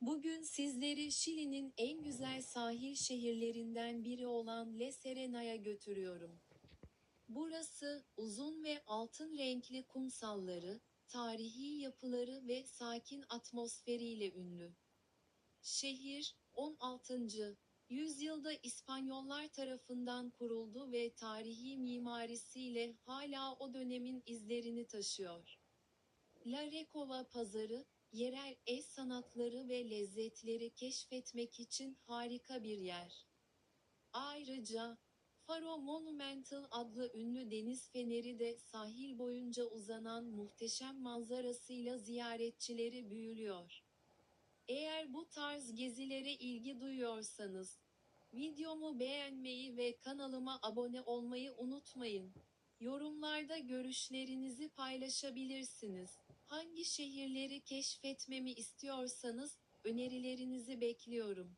Bugün sizleri Şili'nin en güzel sahil şehirlerinden biri olan Le Serena'ya götürüyorum. Burası uzun ve altın renkli kumsalları, tarihi yapıları ve sakin atmosferiyle ünlü. Şehir 16. yüzyılda İspanyollar tarafından kuruldu ve tarihi mimarisiyle hala o dönemin izlerini taşıyor. La Recova pazarı, yerel el sanatları ve lezzetleri keşfetmek için harika bir yer. Ayrıca Faro Monumental adlı ünlü deniz feneri de sahil boyunca uzanan muhteşem manzarasıyla ziyaretçileri büyülüyor. Eğer bu tarz gezilere ilgi duyuyorsanız, videomu beğenmeyi ve kanalıma abone olmayı unutmayın. Yorumlarda görüşlerinizi paylaşabilirsiniz. Hangi şehirleri keşfetmemi istiyorsanız önerilerinizi bekliyorum.